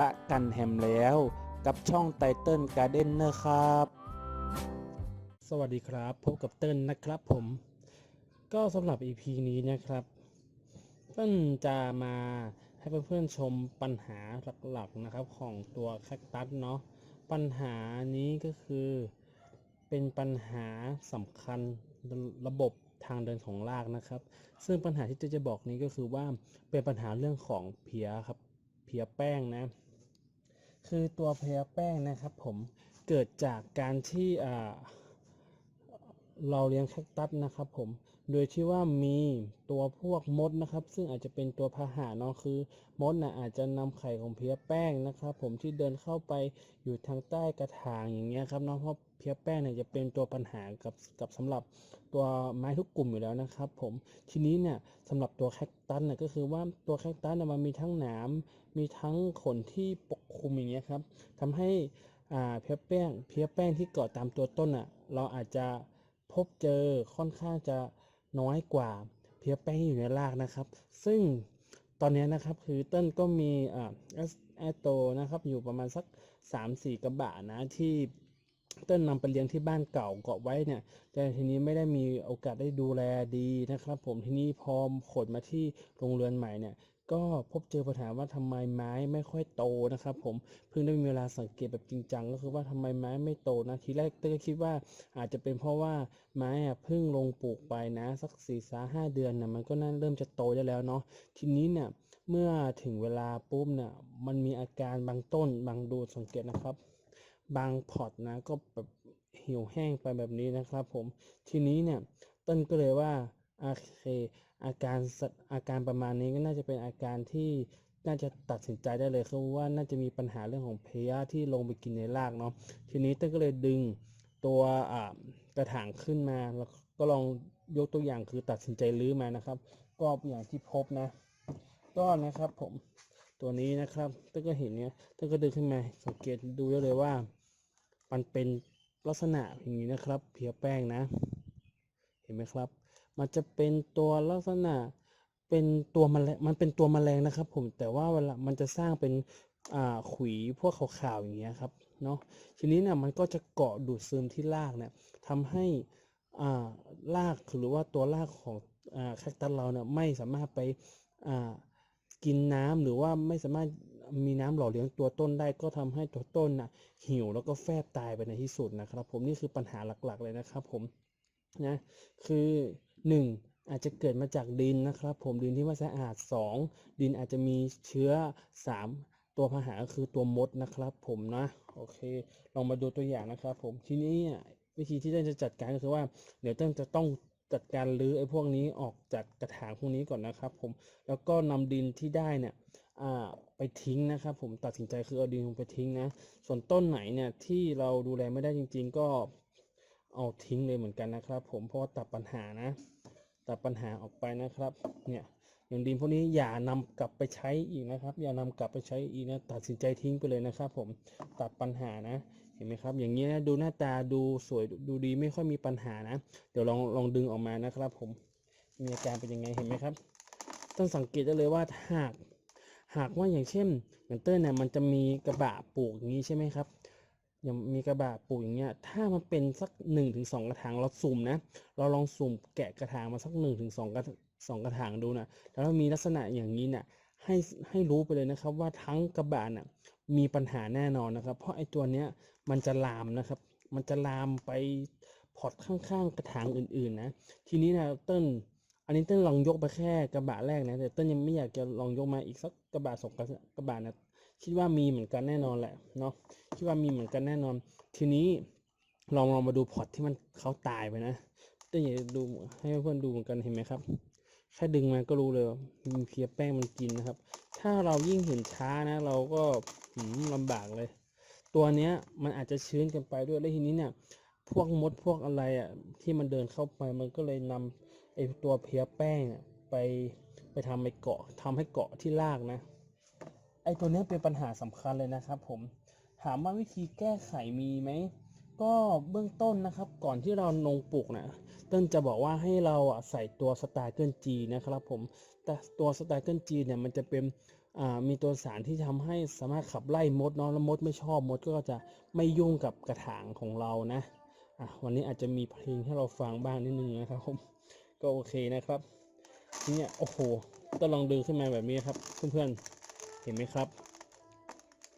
ปะกันแฮมแล้ว กับช่องไตเติ้ลการ์เด้นเนอร์ครับ สวัสดีครับ พบกับเติ้ลนะครับผม ก็สำหรับ EP นี้นะครับเติ้ลจะมาให้เพื่อนๆชมปัญหาหลักๆนะครับของตัวแคคตัสเนาะปัญหานี้ก็คือเป็นปัญหาสำคัญระบบทางเดินของรากนะครับ ซึ่งปัญหาที่เต้ลจะบอกนี้ก็คือว่าเป็นปัญหาเรื่องของเพียครับเพียแป้งนะ คือตัวเพลียแป้งนะครับผมเกิดจากการที่เราเลี้ยงแคคตัสนะครับผม โดยที่ว่ามีตัวพวกมดนะครับ ซึ่งอาจจะเป็นตัวพาหะเนาะคือมดนะอาจจะนำไข่ของเพลียแป้งนะครับ ผมที่เดินเข้าไปอยู่ทางใต้กระถางอย่างเงี้ยครับเนาะเพราะเพลียแป้งเนี่ยจะเป็นตัวปัญหากับกับสำหรับตัวไม้ทุกกลุ่มอยู่แล้วนะครับ ผมทีนี้เนี่ยสำหรับตัวแคคตัสเนี่ยก็คือว่าตัวแคคตัสเนี่ยมันมีทั้งหนามมีทั้งขนที่ปกคลุมอย่างเงี้ยครับทำให้อ่าเพี้ยแป้งเพี้ยแป้งที่เกาะตามตัวต้นอะเราอาจจะพบเจอค่อนข้างจะ น้อยกว่าเพียแป้งที่อยู่ในรากนะครับ ซึ่งตอนนี้นะครับคือเต้นก็มีอ่าแอตโตนะครับอยู่ประมาณสัก 3-4 กระบะนะที่เต้นนำไปเลี้ยงที่บ้านเก่าเกาะไว้เนี่ย แต่ทีนี้ไม่ได้มีโอกาสได้ดูแลดีนะครับ ผมทีนี้พอขนมาที่โรงเรือนใหม่เนี่ย ก็พบเจอปัญหาว่าทำไมไม้ไม่ค่อยโตนะครับ ผมเพิ่งได้มีเวลาสังเกตแบบจริงจังก็คือว่าทำไมไม้ไม่โตนะทีแรกเต้ก็คิดว่าอาจจะเป็นเพราะว่าไม้อะเพิ่งลงปลูกไปนะสักสี่สาห้าเดือนนะมันก็น่าเริ่มจะโตได้แล้วเนาะทีนี้เนี่ยเมื่อถึงเวลาปุ๊บเนี่ยมันมีอาการบางต้นบางดูสังเกตนะครับ บางพอร์ตนะก็แบบเหี่ยวแห้งไปแบบนี้นะครับ ผมทีนี้เนี่ยต้นก็เลยว่า โอเค อาการอาการประมาณนี้ก็น่าจะเป็นอาการที่น่าจะตัดสินใจได้เลยคือว่าน่าจะมีปัญหาเรื่องของเพลียที่ลงไปกินในรากเนาะทีนี้ต้นก็เลยดึงตัวกระถางขึ้นมาแล้วก็ลองยกตัวอย่างคือตัดสินใจรื้อมานะครับ ก็อย่างที่พบนะ ก็นะครับผมตัวนี้นะครับต้นก็เห็นเนี่ยต้นก็ดึงขึ้นมาสังเกตดูได้เลยว่า มันเป็นลักษณะอย่างนี้นะครับ เพียแป้งนะ เห็นไหมครับ มันจะเป็นตัวลักษณะเป็นตัวมแมลงมันเป็นตัวแมลงนะครับ ผมแต่ว่าเวลามันจะสร้างเป็นอ่าขุยพวกขาวๆอย่างเงี้ยครับเนาะทีนี้เนี่ยมันก็จะเกาะดูดซึมที่รากเนี่ยทำให้อ่ารากหรือว่าตัวรากของอ่าแคคตัสเราเนี่ยไม่สามารถไปอ่ากินน้ำหรือว่าไม่สามารถมีน้ำหล่อเลี้ยงตัวต้นได้ก็ทำให้ตัวต้นน่ะหิวแล้วก็แฟบตายไปในที่สุดนะครับ ผมนี่คือปัญหาหลักๆเลยนะครับ ผมนะคือ 1. อาจจะเกิดมาจากดินนะครับผมดินที่ไม่สะอาด 2. ดินอาจจะมีเชื้อ 3. ตัวพาหะก็คือตัวมดนะครับผมนะโอเค ลองมาดูตัวอย่างนะครับผมทีนี้วิธีที่เต้นจะจัดการก็คือว่าเดี๋ยวต้นจะต้องจัดการรื้อไอ้พวกนี้ออกจากกระถางพวกนี้ก่อนนะครับ ผมแล้วก็นำดินที่ได้เนี่ยไปทิ้งนะครับผมตัดสินใจคือเอาดินลงไปทิ้งนะ ส่วนต้นไหนเนี่ยที่เราดูแลไม่ได้จริง ๆ ก็ เอาทิ้งเลยเหมือนกันนะครับ ผมเพราะว่าตัดปัญหานะ ตัดปัญหาออกไปนะครับ เนี่ยอย่างดินพวกนี้อย่านำกลับไปใช้อีกนะครับ อย่านำกลับไปใช้อีกนะตัดสินใจทิ้งไปเลยนะครับ ผมตัดปัญหานะเห็นไหมครับ อย่างนี้นะดูหน้าตาดูสวยดูดีไม่ค่อยมีปัญหานะ เดี๋ยวลองลองดึงออกมานะครับ ผมมีอาการเป็นยังไงเห็นไหมครับต้องสังเกตได้เลยว่าหากหากว่าอย่างเช่นอย่างเต้นเนี่ยมันจะมีกระบะปลูกอย่างนี้ใช่ไหมครับ อย่างมีกระบะปลูกอย่างเงี้ย ถ้ามันเป็นสัก1นถึงสกระถางเราสุ่มนะ เราลองสุ่มแกะกระถางมาสัก1นถึงสกระสองกระถางดูนะแล้วมีลักษณะอย่างนี้เนะ่ยให้ให้รู้ไปเลยนะครับว่าทั้งกระบะน่ะมีปัญหาแน่นอนนะครับ เพราะไอ้ตัวเนี้ยมันจะลามนะครับ มันจะลามไปพอร์ตข้างๆกระถางอื่นๆนะ ทีนี้นะเต้นอันนี้เต้นลองยกไปแค่กระบะแรกนะแต่เต้นยังไม่อยากจะลองยกมาอีกสักกระบะสองกระบะนะ คิดว่ามีเหมือนกันแน่นอนแหละเนาะคิดว่ามีเหมือนกันแน่นอน ทีนี้ลองลองมาดูพอร์ตที่มันเขาตายไปนะเต้นอยาดูให้เพื่อนดูเหมือนกันเห็นไหมครับแค่ดึงมาก็รู้เลยมีเพียแป้งมันกินนะครับ ถ้าเรายิ่งเห็นช้านะ เราก็ลำบากเลย ตัวเนี้ยมันอาจจะชื้นกันไปด้วยแล้วทีนี้เนี่ย พวกมดพวกอะไรอะที่มันเดินเข้าไปมันก็เลยนำไอ้ตัวเพียแป้งไปไปทำไปเกาะทำให้เกาะที่รากนะ ไอ้ตัวนี้เป็นปัญหาสำคัญเลยนะครับผมถามว่าวิธีแก้ไขมีไหมก็เบื้องต้นนะครับก่อนที่เราลงปลูกนะต้นจะบอกว่าให้เราใส่ตัวสไตล์เกิลจีนะครับผมแต่ตัวสไตล์เกิลจีเนี่ยมันจะเป็นมีตัวสารที่ทำให้สามารถขับไล่มดเนาะแล้วมดไม่ชอบมดก็จะไม่ยุ่งกับกระถางของเรานะะวันนี้อาจจะมีเพลงให้เราฟังบ้างนิดนึงนะครับผมก็โอเคนะครับเนี่ยโอ้โหต้องลองดึงขึ้นมาแบบนี้ครับเพื่อนๆ เห็นไหมครับ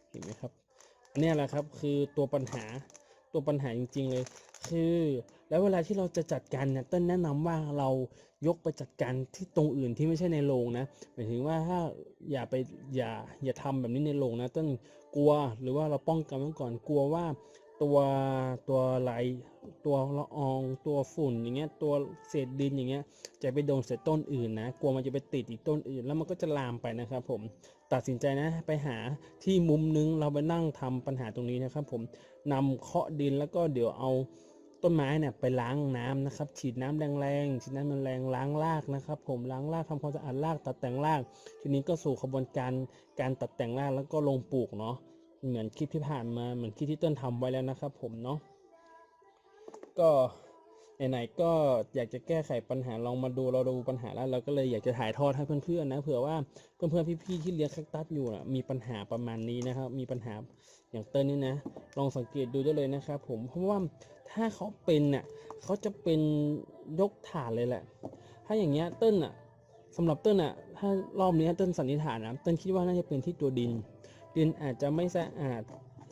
เห็นไหมครับอันเนี้ยแหละครับคือตัวปัญหาตัวปัญหาจริง ๆ เลย คือแล้วเวลาที่เราจะจัดการเนี่ยต้นแนะนำว่าเรายกไปจัดการที่ตรงอื่นที่ไม่ใช่ในโรงนะหมายถึงว่าถ้าอย่าไปอย่าอย่าทำแบบนี้ในโรงนะต้นกลัวหรือว่าเราป้องกันไว้ก่อนกลัวว่า ตัวตัวไหลตัวละอองตัวฝุ่นอย่างเงี้ยตัวเศษดินอย่างเงี้ยจะไปโดนเศษต้นอื่นนะกลัวมันจะไปติดอีกต้นอื่น แล้วมันก็จะลามไปนะครับ ผมตัดสินใจนะไปหาที่มุมนึงเราไปนั่งทำปัญหาตรงนี้นะครับ ผมนำเคาะดินแล้วก็เดี๋ยวเอาต้นไม้เนี่ยไปล้างน้ำนะครับ ฉีดน้ำแรงๆฉีดน้ำแรงๆล้างรากนะครับ ผมล้างรากทำความสะอาดรากตัดแต่งราก ทีนี้ก็สู่ขบวนการการตัดแต่งรากแล้วก็ลงปลูกเนาะ เหมือนคลิปที่ผ่านมาเหมือนคลิปที่ต้นทำไว้แล้วนะครับ ผมเนาะก็ไหนๆก็อยากจะแก้ไขปัญหาลองมาดูเราดูปัญหาแล้วเราก็เลยอยากจะถ่ายทอดให้เพื่อนๆนะเผื่อว่าเพื่อนๆพี่ๆที่เลี้ยงแคคตัสอยู่นะมีปัญหาประมาณนี้นะครับ มีปัญหาอย่างเต้นนี่นะ ลองสังเกตดูได้เลยนะครับ ผมเพราะว่าถ้าเขาเป็นน่ะเขาจะเป็นยกฐานเลยแหละ ถ้าอย่างเงี้ยเต้นอะสำหรับเต้นอะถ้ารอบนี้เต้นสันนิษฐานนะเต้นคิดว่าน่าจะเป็นที่ตัวดิน ดินอาจจะไม่สะอาด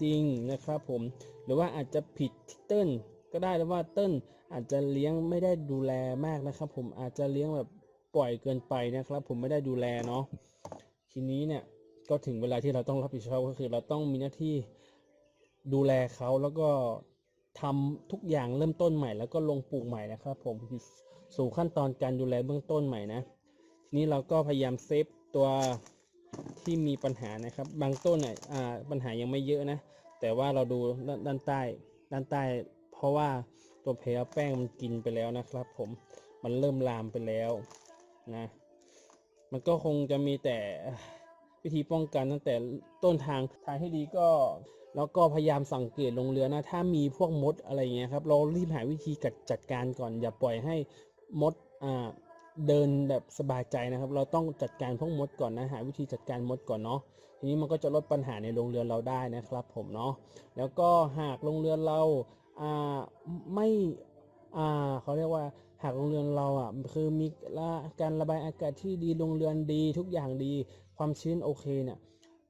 จริงนะครับผมหรือว่าอาจจะผิดที่เต้นก็ได้แล้วว่าเต้นอาจจะเลี้ยงไม่ได้ดูแลมากนะครับ ผมอาจจะเลี้ยงแบบปล่อยเกินไปนะครับ ผมไม่ได้ดูแลเนาะทีนี้เนี่ยก็ถึงเวลาที่เราต้องรับผิดชอบก็คือ เราต้องมีหน้าที่ดูแลเขาแล้วก็ทำทุกอย่างเริ่มต้นใหม่ แล้วก็ลงปลูกใหม่นะครับ ผมสู่ขั้นตอนการดูแลเบื้องต้นใหม่นะ ทีนี้เราก็พยายามเซฟตัว ที่มีปัญหานะครับ บางต้นเนี่ยปัญหายังไม่เยอะนะ แต่ว่าเราดูด้านด้านใต้ด้านใต้ เพราะว่าตัวเพลแป้งมันกินไปแล้วนะครับ ผมมันเริ่มลามไปแล้วนะ มันก็คงจะมีแต่วิธีป้องกันตั้งแต่ต้นทางทางที่ดีก็ แล้วก็พยายามสังเกตลงเรือนะ ถ้ามีพวกมดอะไรเงี้ยครับ เรารีบหาวิธีกัดจัดการก่อน อย่าปล่อยให้มดอ่า เดินแบบสบายใจนะครับ เราต้องจัดการพวกมดก่อนนะหาวิธีจัดการมดก่อนเนาะทีนี้มันก็จะลดปัญหาในโรงเรือนเราได้นะครับผมเนาะแล้วก็หากโรงเรือนเราอ่าไม่อ่าเขาเรียกว่าหากโรงเรือนเราอะคือมีการระบายอากาศที่ดีโรงเรือนดีทุกอย่างดีความชื้นโอเคเนี่ย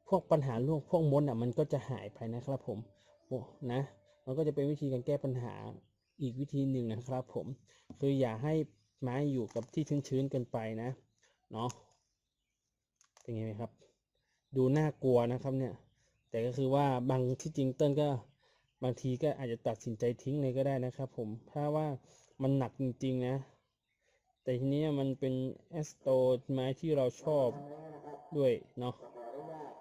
พวกปัญหาเรื่องพวกมดอะมันก็จะหายไปนะครับผมโอ้นะมันก็จะเป็นวิธีการแก้ปัญหาอีกวิธีหนึ่งนะครับผมคืออย่าให้ ไม้อยู่กับที่ชื้นๆเกินไปนะเนาะเป็นไงไหมครับ ดูน่ากลัวนะครับเนี่ย แต่ก็คือว่าบางที่จริงเต้นก็บางทีก็อาจจะตัดสินใจทิ้งเลยก็ได้นะครับ ผมถ้าว่ามันหนักจริง ๆ นะ แต่ทีนี้มันเป็นแอสโตไม้ที่เราชอบด้วยเนาะ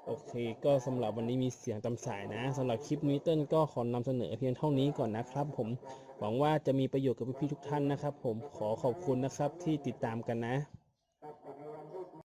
โอเค ก็สำหรับวันนี้มีเสียงตามสายนะสำหรับคลิปนี้เต้นก็ขอนำเสนอเพียงเท่านี้ก่อนนะครับ ผม หวังว่าจะมีประโยชน์กับพี่ๆทุกท่านนะครับ ผมขอขอบคุณนะครับที่ติดตามกันนะ